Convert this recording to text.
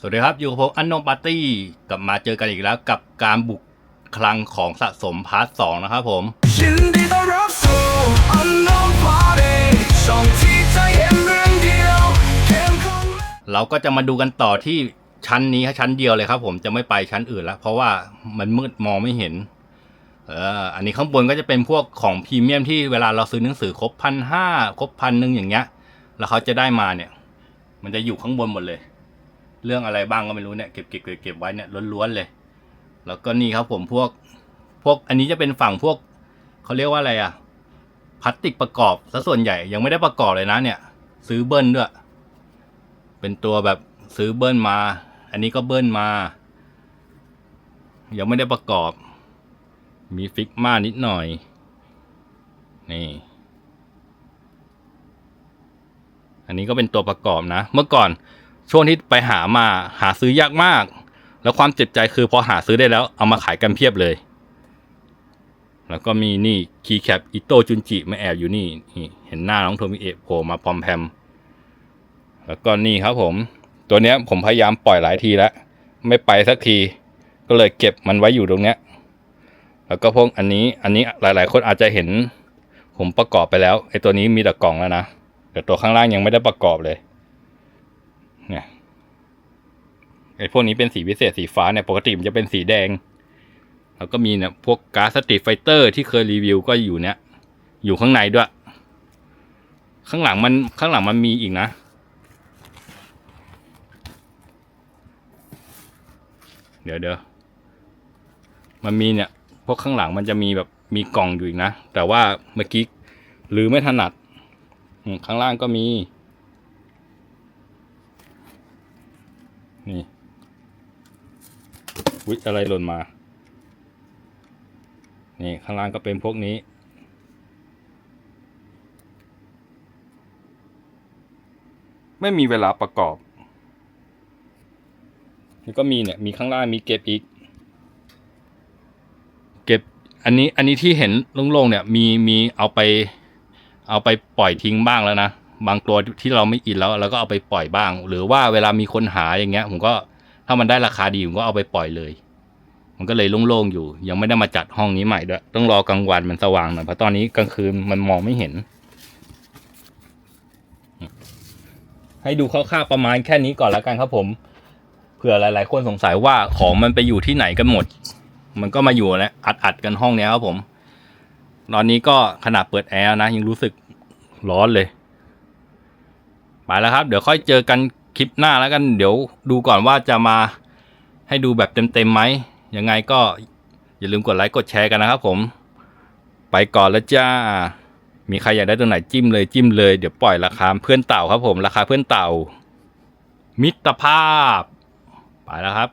สวัสดีครับ อยู่กับผมอันนงปาร์ตี้กลับมาเจอกันอีกแล้วกับการบุกคลังของสะสมพาร์ทสองนะครับผม เราก็จะมาดูกันต่อที่ชั้นนี้ครับชั้นเดียวเลยครับผมจะไม่ไปชั้นอื่นแล้ว เพราะว่ามันมืดมองไม่เห็นเอออันนี้ข้างบนก็จะเป็นพวกของพรีเมียมที่เวลาเราซื้อหนังสือครบพันห้าครบพันหนึ่งอย่างเงี้ย แล้วเขาจะได้มาเนี่ย มันจะอยู่ข้างบนหมดเลย เรื่องอะไรบ้างก็ไม่รู้เนี่ยเก็บเก็บเก็บไว้เนี่ยล้วนๆเลย แล้วก็นี่ครับผมพวกพวกอันนี้จะเป็นฝั่งพวกเขาเรียกว่าอะไรอะพลาสติกประกอบซะส่วนใหญ่ยังไม่ได้ประกอบเลยนะเนี่ย ซื้อเบิ้ลด้วย เป็นตัวแบบซื้อเบิ้ลมา อันนี้ก็เบิ้ลมา ยังไม่ได้ประกอบ มีฟิกมานิดหน่อย นี่ อันนี้ก็เป็นตัวประกอบนะ เมื่อก่อน ช่วงที่ไปหามาหาซื้อยากมาก แล้วความเจ็บใจคือพอหาซื้อได้แล้วเอามาขายกันเพียบเลย แล้วก็มีนี่คีย์แคปอิโตจุนจิมาแอบอยู่นี่นี่ เห็นหน้าน้องโทมิเอะโผล่มาพร้อมแพม แล้วก็นี่ครับผม ตัวเนี้ยผมพยายามปล่อยหลายทีแล้ว ไม่ไปสักที ก็เลยเก็บมันไว้อยู่ตรงเนี้ย แล้วก็พวกอันนี้อันนี้หลาย ๆ คนอาจจะเห็น ผมประกอบไปแล้วไอ้ตัวนี้มีแต่กล่องแล้วนะแต่ตัวข้างล่างยังไม่ได้ประกอบเลย เนี่ยไอ้พวกนี้เป็นสีพิเศษสีฟ้าเนี่ยปกติมันจะเป็นสีแดง แล้วก็มีเนี่ยพวกการ์ดสตรีทไฟเตอร์ที่เคยรีวิวก็อยู่เนี่ย อยู่ข้างในด้วย ข้างหลังมันข้างหลังมันมีอีกนะเดี๋ยวเดี๋ยวมันมีเนี่ย พวกข้างหลังมันจะมีแบบมีกล่องอยู่อีกนะ แต่ว่าเมื่อกี้หรือไม่ถนัด ข้างล่างก็มี นี่วิอะไรหล่นมา นี่ข้างล่างก็เป็นพวกนี้ ไม่มีเวลาประกอบแล้วก็มีเนี่ย มีข้างล่างมีเก็บอีก เก็บ อันนี้ อันนี้ที่เห็นโล่งๆเนี่ย มี มีเอาไป เอาไปปล่อยทิ้งบ้างแล้วนะ บางตัวที่เราไม่อินแล้วเราก็เอาไปปล่อยบ้าง หรือว่าเวลามีคนหาอย่างเงี้ย ผมก็ถ้ามันได้ราคาดีผมก็เอาไปปล่อยเลย มันก็เลยโล่งๆอยู่ ยังไม่ได้มาจัดห้องนี้ใหม่ด้วยต้องรอกลางวันมันสว่างหน่อยเพราะตอนนี้กลางคืนมันมองไม่เห็น ให้ดูคร่าวๆประมาณแค่นี้ก่อนแล้วกันครับผมเผื่อหลาย ๆ คนสงสัยว่าของมันไปอยู่ที่ไหนกันหมด มันก็มาอยู่แล้วอัดๆกันห้องนี้ครับผม ตอนนี้ก็ขนาดเปิดแอร์นะยังรู้สึกร้อนเลย ไปแล้วครับ เดี๋ยวค่อยเจอกันคลิปหน้าแล้วกัน เดี๋ยวดูก่อนว่าจะมาให้ดูแบบเต็มๆไหมยังไงก็อย่าลืมกดไลค์กดแชร์กันนะครับผม ไปก่อนแล้วจ้า มีใครอยากได้ตัวไหนจิ้มเลยจิ้มเลยเดี๋ยวปล่อยราคาเพื่อนเต่าครับผมราคาเพื่อนเต่า มิตรภาพ ไปแล้วครับ